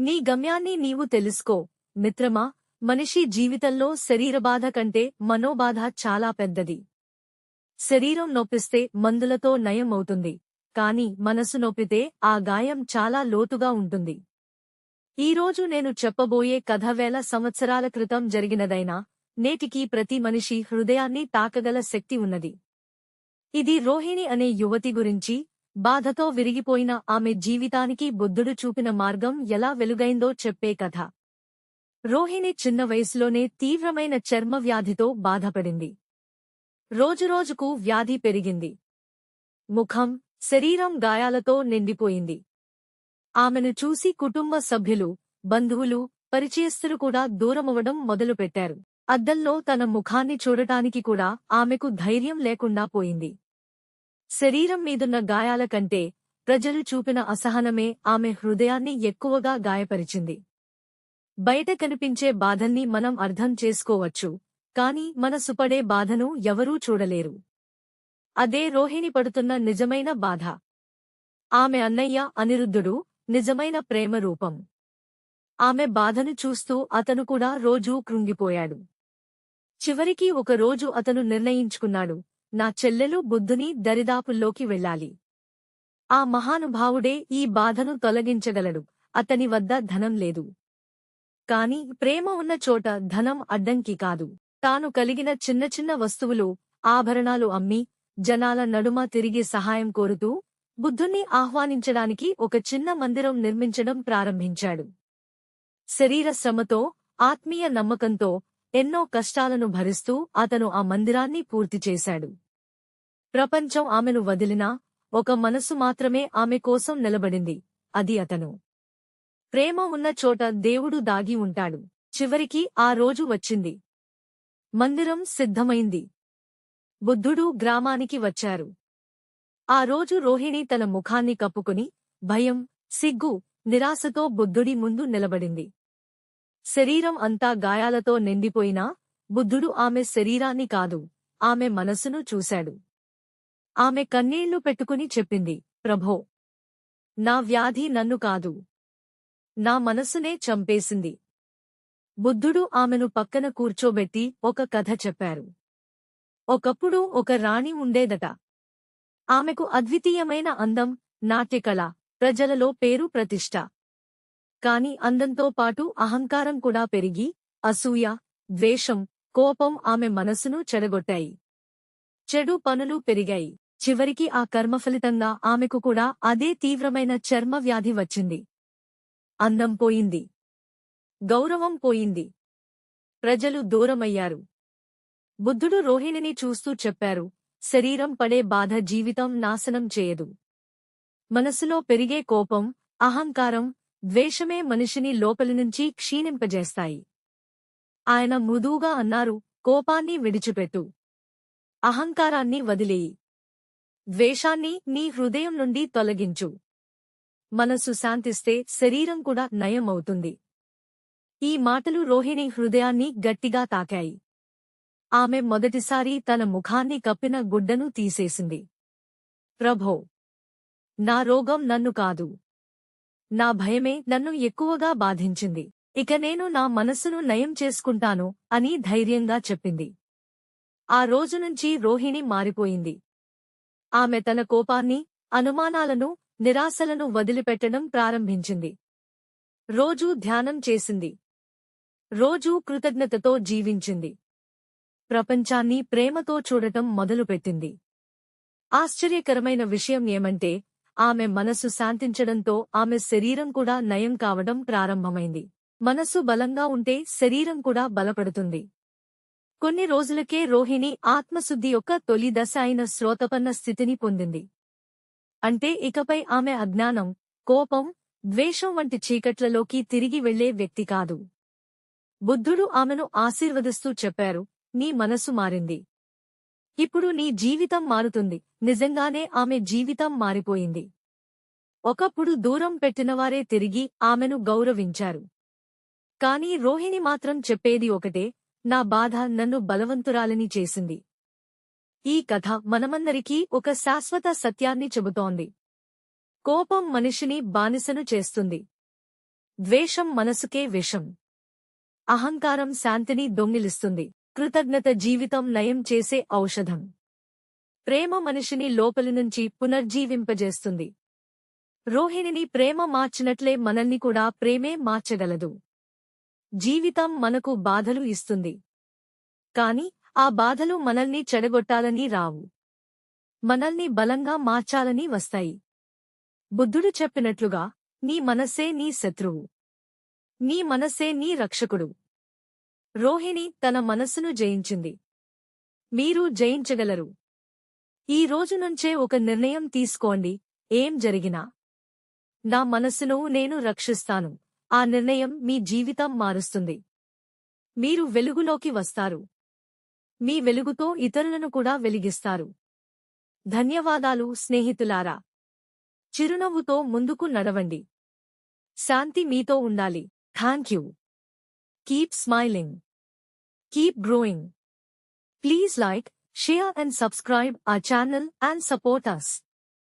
నీ గమ్యాన్ని నీవు తెలుసుకో. మిత్రమా మనిషి జీవితంలో శరీరబాధ కంటే మనోబాధ చాలా పెద్దది. శరీరం నొప్పిస్తే మందులతో నయం అవుతుంది కాని మనసు నొప్పితే ఆ గాయం చాలా లోతుగా ఉంటుంది. ఈరోజు నేను చెప్పబోయే కథ వేల సంవత్సరాల క్రితం జరిగినదైనా నేటికీ ప్రతి మనిషి హృదయాన్ని తాకగల శక్తి ఉన్నది. ఇది రోహిణి అనే యువతి గురించి బాధతో విరిగిపోయిన ఆమె జీవితానికి బుద్ధుడు చూపిన మార్గం ఎలా వెలుగైందో చెప్పే కథ. రోహిణి చిన్న వయసులోనే తీవ్రమైన చర్మ వ్యాధితో బాధపడింది. రోజురోజుకు వ్యాధి పెరిగింది. ముఖం శరీరం గాయాలతో నిండిపోయింది. ఆమెను చూసి కుటుంబ సభ్యులు బంధువులు పరిచయస్తులు కూడా దూరమవ్వడం మొదలుపెట్టారు. అద్దంలో తన ముఖాన్ని చూడటానికి కూడా ఆమెకు ధైర్యం లేకుండా పోయింది. శరీరం మీదున్న గాయాల కంటే ప్రజలు చూపిన అసహనమే ఆమె హృదయాన్ని ఎక్కువగా గాయపరిచింది. బయట కనిపించే బాధల్ని మనం అర్థం చేసుకోవచ్చు కాని మనసు పడే బాధను ఎవరూ చూడలేరు. అదే రోహిణి పడుతున్న నిజమైన బాధ. ఆమె అన్నయ్య అనిరుద్ధుడు నిజమైన ప్రేమ రూపం. ఆమె బాధను చూస్తూ అతను కూడా రోజూ కృంగిపోయాడు. చివరికి ఒక రోజు అతను నిర్ణయించుకున్నాడు నా చెల్లెలు బుద్ధుని దరిదాపుల్లోకి వెళ్ళాలి. ఆ మహానుభావుడే ఈ బాధను తొలగించగలడు. అతని వద్ద ధనం లేదు. కాని ప్రేమ ఉన్న చోట ధనం అడ్డంకి కాదు. తాను కలిగిన చిన్న చిన్న వస్తువులు ఆభరణాలు అమ్మి జనాల నడుమ తిరిగి సహాయం కోరుతూ బుద్ధుణ్ణి ఆహ్వానించడానికి ఒక చిన్న మందిరం నిర్మించడం ప్రారంభించాడు. శరీర శ్రమతో ఆత్మీయ నమ్మకంతో ఎన్నో కష్టాలను భరిస్తూ అతను ఆ మందిరాన్ని పూర్తి చేశాడు. ప్రపంచం ఆమెను వదిలినా ఒక మనసు మాత్రమే ఆమె కోసం నిలబడింది. అది అతను. ప్రేమ ఉన్న చోట దేవుడు దాగి ఉంటాడు. చివరికి ఆ రోజు వచ్చింది. మందిరం సిద్ధమైంది. బుద్ధుడు గ్రామానికి వచ్చారు. ఆ రోజు రోహిణి తన ముఖాన్ని కప్పుకుని భయం సిగ్గు నిరాశతో బుద్ధుడి ముందు నిలబడింది. శరీరం అంతా గాయాలతో నిండిపోయినా బుద్ధుడు ఆమె శరీరాన్ని కాదు ఆమె మనసును చూశాడు. ఆమె కన్నీళ్ళు పెట్టుకుని చెప్పింది ప్రభో నా వ్యాధి నన్ను కాదు నా మనసునే చంపేసింది బుద్ధుడు ఆమెను పక్కన కూర్చోబెట్టి ఒక కథ చెప్పారు. ఒకప్పుడు ఒక రాణి ఉండేదట. ఆమెకు అద్వితీయమైన అందం నాట్యకళ ప్రజలలో పేరు ప్రతిష్ట. కాని అందంతో పాటు అహంకారం కూడా పెరిగి అసూయ ద్వేషం కోపం ఆమె మనసును చెడగొట్టాయి. చెడు పనులు పెరిగాయి. చివరికి ఆ కర్మఫలితంగా ఆమెకు కూడా అదే తీవ్రమైన చర్మ వ్యాధి వచ్చింది. అందం పోయింది. గౌరవం పోయింది. ప్రజలు దూరమయ్యారు. బుద్ధుడు రోహిణిని చూస్తూ చెప్పారు శరీరం పడే బాధ జీవితం నాశనం చేయదు. మనసులో పెరిగే కోపం అహంకారం ద్వేషమే మనిషిని లోపలి నుంచి క్షీణింపజేస్తాయి. ఆయన మృదువుగా అన్నారు కోపాన్ని విడిచిపెట్టు. అహంకారాన్ని వదిలేయి. ద్వేషాన్ని నీ హృదయం నుండి తొలగించు. మనసు శాంతిస్తే శరీరం కూడా నయమవుతుంది. ఈ మాటలు రోహిణి హృదయాన్ని గట్టిగా తాకాయి. ఆమె మొదటిసారి తన ముఖాన్ని కప్పిన గుడ్డను తీసేసింది. ప్రభో! నా రోగం నన్ను కాదు. నా భయమే నన్ను ఎక్కువగా బాధించింది. ఇక నేను నా మనస్సును నయం చేసుకుంటాను అని ధైర్యంగా చెప్పింది. ఆ రోజునుంచి రోహిణి మారిపోయింది. ఆమె తన కోపాన్ని అనుమానాలను నిరాశలను వదిలిపెట్టడం ప్రారంభించింది. రోజూ ధ్యానం చేసింది. రోజూ కృతజ్ఞతతో జీవించింది. ప్రపంచాన్ని ప్రేమతో చూడటం మొదలుపెట్టింది. ఆశ్చర్యకరమైన విషయం ఏమంటే ఆమె మనసు శాంతించడంతో ఆమె శరీరం కూడా నయం కావడం ప్రారంభమైంది. మనసు బలంగా ఉంటే శరీరం కూడా బలపడుతుంది. కొన్ని రోజులకే రోహిణి ఆత్మశుద్ధి యొక్క తొలి దశ అయిన శ్రోతపన్న స్థితిని పొందింది. అంటే ఇకపై ఆమె అజ్ఞానం కోపం ద్వేషం వంటి చీకట్లలోకి తిరిగి వెళ్ళే వ్యక్తి కాదు. బుద్ధుడు ఆమెను ఆశీర్వదిస్తూ చెప్పారు నీ మనసు మారింది. ఇప్పుడు నీ జీవితం మారుతుంది. నిజంగానే ఆమె జీవితం మారిపోయింది. ఒకప్పుడు దూరం పెట్టినవారే తిరిగి ఆమెను గౌరవించారు. కాని రోహిణి మాత్రం చెప్పేది ఒకటే నా బాధ నన్ను బలవంతురాలని చేసింది. ఈ కథ మనమందరికీ ఒక శాశ్వత సత్యాన్ని చెబుతోంది. కోపం మనిషిని బానిసను చేస్తుంది. ద్వేషం మనసుకే విషం. అహంకారం శాంతిని దొంగిలిస్తుంది. కృతజ్ఞత జీవితం నయం చేసే ఔషధం. ప్రేమ మనిషిని లోపలి నుంచి పునర్జీవింపజేస్తుంది. రోహిణిని ప్రేమ మార్చినట్లే మనల్ని కూడా ప్రేమే మార్చగలదు. జీవితం మనకు బాధలు ఇస్తుంది. కాని ఆ బాధలు మనల్ని చెడగొట్టాలని రావు. మనల్ని బలంగా మార్చాలని వస్తాయి. బుద్ధుడు చెప్పినట్లుగా నీ మనస్సే నీ శత్రువు. నీ మనస్సే నీ రక్షకుడు. రోహిణి తన మనస్సును జయించింది. మీరు జయించగలరు. ఈ రోజు నుంచే ఒక నిర్ణయం తీసుకోండి. ఏం జరిగినా. నా మనస్సును నేను రక్షిస్తాను. ఆ నిర్ణయం మీ జీవితం మారుస్తుంది. మీరు వెలుగులోకి వస్తారు. మీ వెలుగుతో ఇతరులను కూడా వెలిగిస్తారు. ధన్యవాదాలు స్నేహితులారా. చిరునవ్వుతో ముందుకు నడవండి. శాంతి మీతో ఉండాలి. Thank you keep smiling. Keep growing. Please like, share and subscribe our channel and support us.